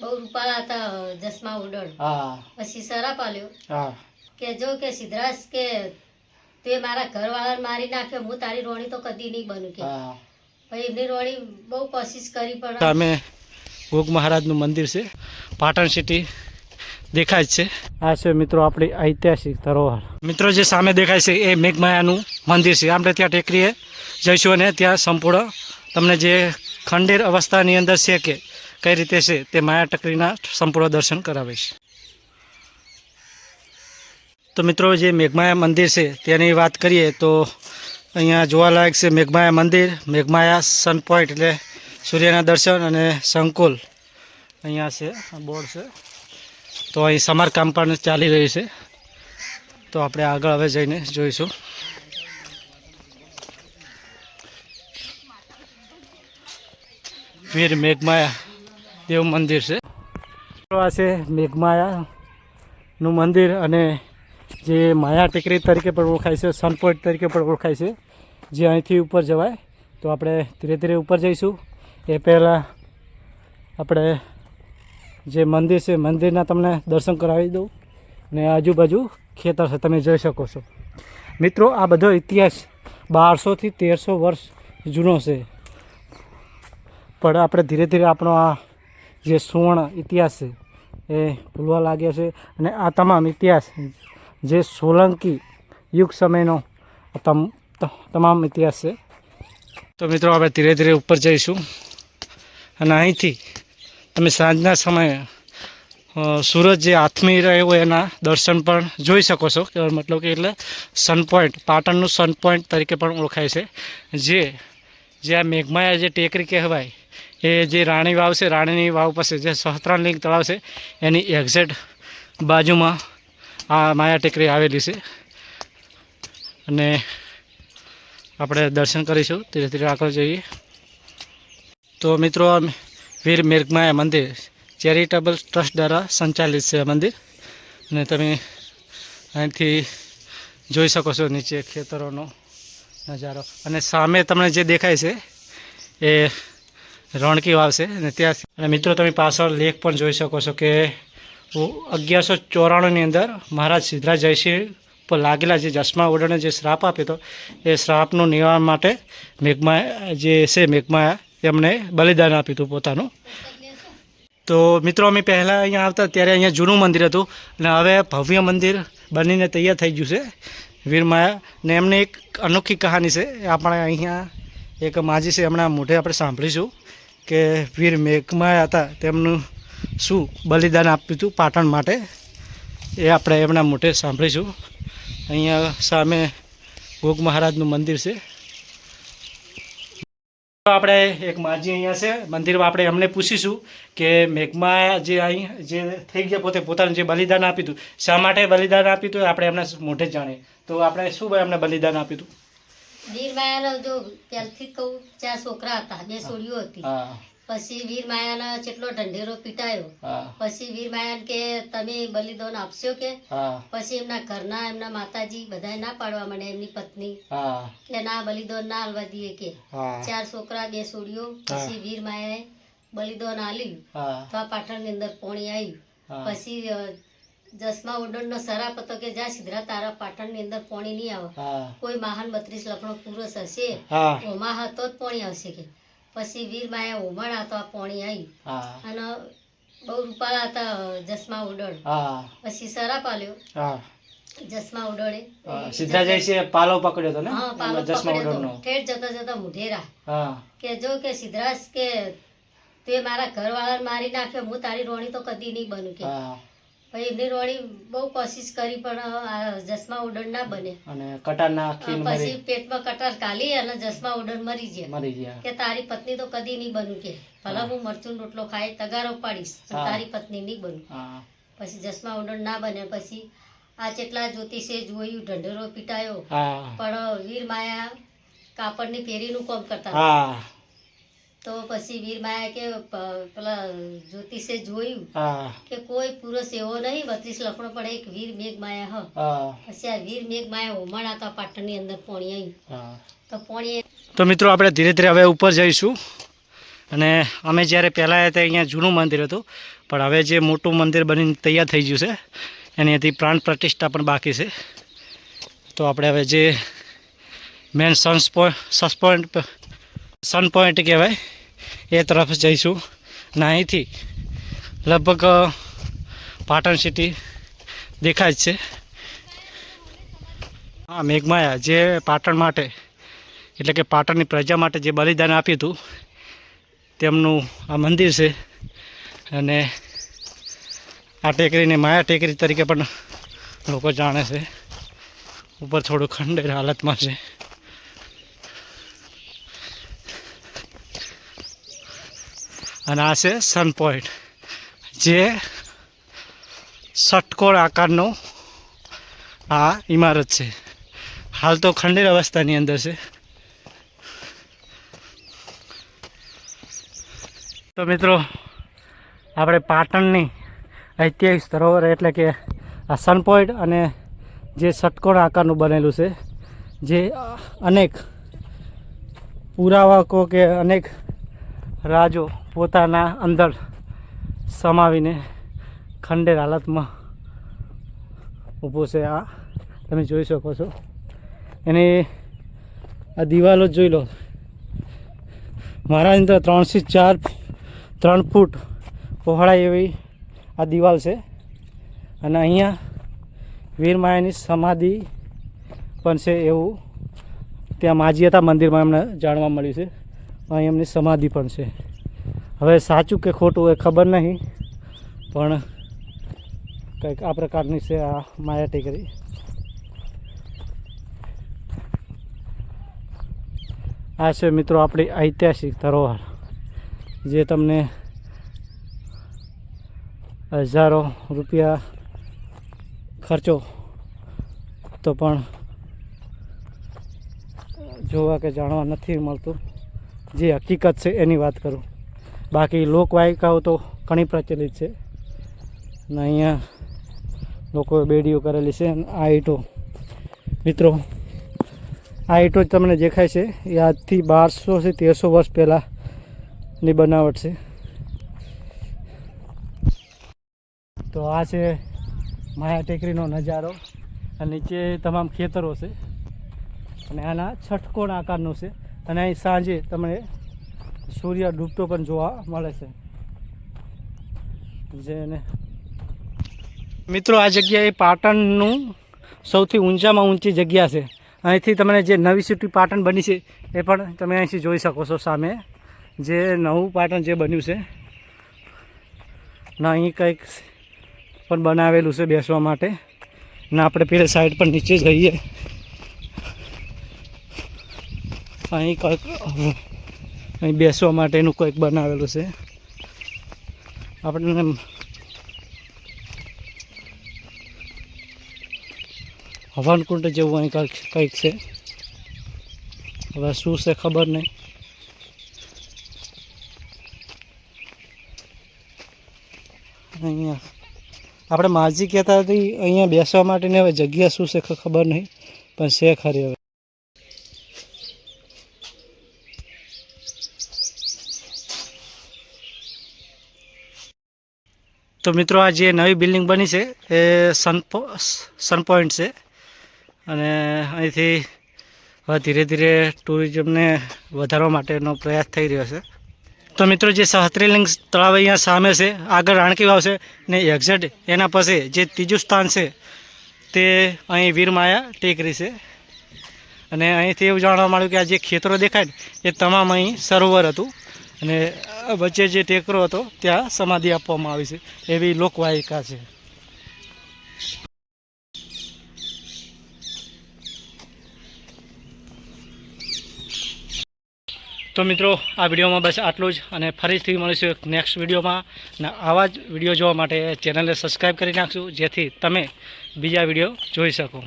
બહુ રૂપાળા હતા જસમા ઉડણ. હા. પછી સરાપ આલ્યો. હા. કે જો કે સિદ્ધરાજ કે તે મારા ઘરવાળાને મારી નાખ્યો હું તારી રોણી તો કદી નહીં બનું કે. હા. પછી એમની રોણી બહુ કોશિશ કરી પણ અમે ગોગ મહારાજનું મંદિર છે પાટણ સિટી દેખાય છે. આ છે મિત્રો આપણી ઐતિહાસિક ધરોહર મિત્રો જે સામે દેખાય છે એ મેઘમાયાનું મંદિર છે. આપણે ત્યાં ટેકરીએ જઈશું અને ત્યાં સંપૂર્ણ તમને જે ખંડેર અવસ્થાની અંદર છે કે કઈ રીતે છે તે માયા ટકરીના સંપૂર્ણ દર્શન કરાવીશ તો મિત્રો, જે મેઘમાયા મંદિર છે તેની વાત કરીએ તો અહીંયા જોવાલાયક છે મેઘમાયા મંદિર, મેઘમાયા સન પોઈન્ટ એટલે સૂર્યના દર્શન અને સંકુલ. અહીંયા છે, બોર્ડ છે. તો અહીં સમારકામ પણ ચાલી રહ્યું છે. તો આપણે આગળ હવે જઈને જોઈશું. વીર મેઘમાયા દેવ મંદિર છે. આ છે મેઘમાયાનું મંદિર અને જે માયા ટેકરી તરીકે પણ ઓળખાય છે, સન પોઈન્ટ તરીકે પણ ઓળખાય છે, જે અહીંથી ઉપર જવાય. તો આપણે ધીરે ધીરે ઉપર જઈશું. એ પહેલાં આપણે જે મંદિર છે, મંદિરના તમને દર્શન કરાવી દઉં. ને આજુબાજુ ખેતર છે, તમે જોઈ શકો છો. મિત્રો, આ બધો ઇતિહાસ બારસોથી તેરસો વર્ષ જૂનો છે. પણ આપણે ધીરે ધીરે આપણો આ જે સુવર્ણ ઇતિહાસ છે, એ ભૂલવા લાગ્યા છે. અને આ તમામ ઇતિહાસ, જે સોલંકી યુગ સમયનો તમ તમામ ઇતિહાસ છે. તો મિત્રો, આપણે ધીરે ધીરે ઉપર જઈશું. અને અહીંથી તમે સાંજના સમયે સૂરજ જે આથમી રહ્યો એના દર્શન પણ જોઈ શકો છો. મતલબ કે એટલે સન પોઈન્ટ પાટણનું સન પોઈન્ટ તરીકે પણ ઓળખાય છે. જે જે આ મેઘમાયા જે ટેકરી કહેવાય એ જે રાણી વાવ છે, રાણીની વાવ પાસે જે સહસ્ત્રાલિંગ તળાવ છે, એની એક્ઝેક્ટ બાજુમાં આ માયા ટેકરી આવેલી છે. અને આપણે દર્શન કરીશું, ધીરે ધીરે આગળ જઈએ. તો મિત્રો આ વીર મેઘમાયા મંદિર, ચેરિટેબલ ટ્રસ્ટ દ્વારા સંચાલિત છે મંદિર. અને તમે અહીંથી જોઈ શકો છો નીચે ખેતરોનો નજારો. અને સામે તમને જે દેખાય છે, એ રણકી વાવ છે અને ત્યાં અને મિત્રો, તમે પાછળ લેખ પણ જોઈ શકો છો કે અગિયારસો ચોરાણુંની અંદર મહારાજ સિદ્ધરાજ જયસિંહ પર લાગેલા જે જસમા ઓડણે જે શ્રાપ આપ્યો હતો, એ શ્રાપનું નિવારણ માટે મેઘમા જે છે મેઘમાયા, એમણે બલિદાન આપ્યું હતું પોતાનું. તો મિત્રો, અમે પહેલાં અહીંયા આવતા ત્યારે અહીંયા જૂનું મંદિર હતું અને હવે ભવ્ય મંદિર બનીને તૈયાર થઈ ગયું છે. વીરમાયા ને એમની એક અનોખી કહાની છે. આપણે અહીંયા એક માજી છે હમણાં મોઢે આપણે સાંભળીશું. કે વીર મેઘમાયા હતા, તેમનું શું બલિદાન આપ્યું હતું પાટણ માટે, એ આપણે એમના મોઢે સાંભળીશું. અહીંયા સામે ગોગ મહારાજનું મંદિર છે. આપણે એક માજી અહીંયા છે, મંદિરમાં આપણે એમને પૂછીશું કે મેઘમાં જે અહીં જે થઈ ગયા પોતે પોતાનું જે બલિદાન આપ્યું હતું, શા માટે બલિદાન આપ્યું હતું આપણે એમના મોઢે જાણીએ. તો આપણે શું એમને બલિદાન આપ્યું હતું? વીર માયાના જો ત્યારથી કહું ચાર છોકરા હતા બે છોડીઓ હતી. પછી વીર માયાના જેટલો ઢંઢેરો પીટાયો. પછી વીર માયાને કે તમે બલિદાન આપશો કે? પછી એમના ઘરના એમના માતાજી બધાએ ના પાડવા માંડે એમની પત્ની. કે ના બલિદાન ના આલવા દઈએ કે. ચાર છોકરા બે છોડીઓ પછી વીર માયાએ બલિદાન આલ્યું. તો આ પાટણની અંદર પોણી આવ્યું. પછી જસમા ઉડણનો સરાપ હતો કે જ્યાં સિદ્ધરા તારા પાટણની અંદર પોણી નહીં આવે. કોઈ મહાન બત્રીસ લખણો પુરુષ હશે ઓમા હતો જ પોણી આવશે કે. પછી વીર માયા ઓમણ હતો આ પોણી આવી અને બહુ રૂપાળા હતા જસમા ઉડણ પછી સરાપ આલ્યો જસમા જસમા સીધા જાય છે પાલો પકડ્યો હતો ને? હા પાલો જસમા પકડ્યો. ઠેઠ જતા જતા મુઢેરા. કે જો કે સિદ્ધરાજ કે તે મારા ઘરવાળાને મારી નાખ્યો હું તારી રોણી તો કદી નહીં બનું કે. પછી એમની બહુ કોશિશ કરી પણ જસમા ઉડન ના બને. અને કટાર ના પછી પેટમાં કટાર કાલી અને જસમા ઉડન મરી ગયા. મરી ગયા. કે તારી પત્ની તો કદી નહીં બનું કે. ભલા હું મરચું રોટલો ખાય તગારો પાડીશ તારી પત્ની નહીં બનું. પછી જસમા ઉડણ ના બને પછી આ જેટલા જ્યોતિષે જોયું ઢંઢેરો પીટાયો. પણ વીર માયા કાપડની ફેરીનું કામ કરતા તો પછી વીરમાએ કે પેલા જ્યોતિષે જોયું કે કોઈ પુરુષ એવો નહીં બત્રીસ લખણો પણ એક વીર મેઘ માયા હ. પછી આ વીર મેઘ માયા હોમણ હતા પાટણની અંદર પોણી આવી તો પોણી તો મિત્રો આપણે ધીરે ધીરે હવે ઉપર જઈશું. અને અમે જ્યારે પહેલાં હતા અહીંયા જૂનું મંદિર હતું. પણ હવે જે મોટું મંદિર બનીને તૈયાર થઈ ગયું છે એની પ્રાણ પ્રતિષ્ઠા પણ બાકી છે. તો આપણે હવે જે મેન સન્સ પોઈન્ટ સસ પોઈન્ટ સન પોઈન્ટ કહેવાય, એ તરફ જઈશું. અને અહીંથી લગભગ પાટણ સિટી દેખાય છે. હા, મેઘમાયા, જે પાટણ માટે, એટલે કે પાટણની પ્રજા માટે જે બલિદાન આપ્યું હતું, તેમનું આ મંદિર છે. અને આ ટેકરીને માયા ટેકરી તરીકે પણ લોકો જાણે છે. ઉપર થોડું ખંડેર હાલતમાં છે. અને આ છે સન પોઈન્ટ જે ષટકોણ આકારનો આ ઇમારત છે. હાલ તો ખંડેર અવસ્થાની અંદર છે. તો મિત્રો, આપણે પાટણની ઐતિહાસિક સરોવર એટલે કે આ સન પોઈન્ટ અને જે ષટકોણ આકારનું બનેલું છે, જે અનેક પુરાવકો કે અનેક રાજો પોતાના અંદર સમાવીને ખંડેર હાલતમાં ઊભો છે. આ તમે જોઈ શકો છો. એની આ દિવાલો જ જોઈ લો. મારા અંદર ત્રણથી ચાર, ત્રણ ફૂટ પહોળાઈ એવી આ દિવાલ છે. અને અહીંયા વીરમાયાની સમાધિ પણ છે એવું ત્યાં માજીયતા મંદિરમાં એમને જાણવા મળ્યું છે. અહીં એમની સમાધિ પણ છે. હવે સાચું કે ખોટું એ ખબર નહીં, પણ કંઈક આ પ્રકારની છે આ માયા ટેકરી આ છે મિત્રો આપણી ઐતિહાસિક ધરોહર જે તમને હજારો રૂપિયા ખર્ચો તો પણ જોવા કે જાણવા નથી મળતું. જે હકીકત છે એની વાત કરું. બાકી લોકવાયકાઓ તો ઘણી પ્રચલિત છે. અને અહીંયા લોકોએ બેડીઓ કરેલી છે અને આ ઈંટો. મિત્રો, આ ઈંટો જ તમને દેખાય છે. એ આજથી બારસોથી તેરસો વર્ષ પહેલાંની બનાવટ છે. તો આ છે માયા ટેકરીનો નજારો અને નીચે તમામ ખેતરો છે. અને આના છઠકોણ આકારનું છે. અને અહીં સાંજે તમને સૂર્ય ડૂબતો પણ જોવા મળે છે. જેને મિત્રો, આ જગ્યા એ પાટણનું સૌથી ઊંચામાં ઊંચી જગ્યા છે. અહીંથી તમને જે નવી સિટી પાટણ બની છે, એ પણ તમે અહીંથી જોઈ શકો છો સામે. જે નવું પાટણ જે બન્યું છે. ના, અહીં કંઈક પણ બનાવેલું છે બેસવા માટે. ને, આપણે પેલે સાઈડ પર નીચે જઈએ. અહીં કંઈક અહીં બેસવા માટેનું કંઈક બનાવેલું છે. આપણને હવનકુંડ જેવું અહીં કંઈક કંઈક છે. હવે શું છે ખબર નહીં. અહીંયા આપણે માજી કહેતા હતી અહીંયા બેસવા માટેની હવે જગ્યા શું છે ખબર નહીં, પણ છે ખરી હવે. તો મિત્રો આ જે નવી બિલ્ડિંગ બની છે, એ સન સન પોઈન્ટ છે. અને અહીંથી હવે ધીરે ધીરે ટુરિઝમને વધારવા માટેનો પ્રયાસ થઈ રહ્યો છે. તો મિત્રો જે સહસ્ત્રીલિંગ તળાવ અહીંયા સામે છે, આગળ રાણકી વાવ ને એક્ઝેક્ટ એના પાસે જે ત્રીજું સ્થાન છે, તે અહીં વીરમાયા ટેકરી છે. અને અહીંથી એવું જાણવા મળ્યું કે આ જે ખેતરો દેખાય એ તમામ અહીં સરોવર હતું. અને વચ્ચે જે ટેકરો હતો, ત્યાં સમાધિ આપવામાં આવી છે. એવી લોકવાયિકા છે. તો મિત્રો, આ વિડીયોમાં બસ આટલું જ અને ફરીથી મળીશું એક નેક્સ્ટ વિડીયોમાં. અને આવા જ વીડિયો જોવા માટે ચેનલને સબસ્ક્રાઈબ કરી નાખશું જેથી તમે બીજા વીડિયો જોઈ શકો.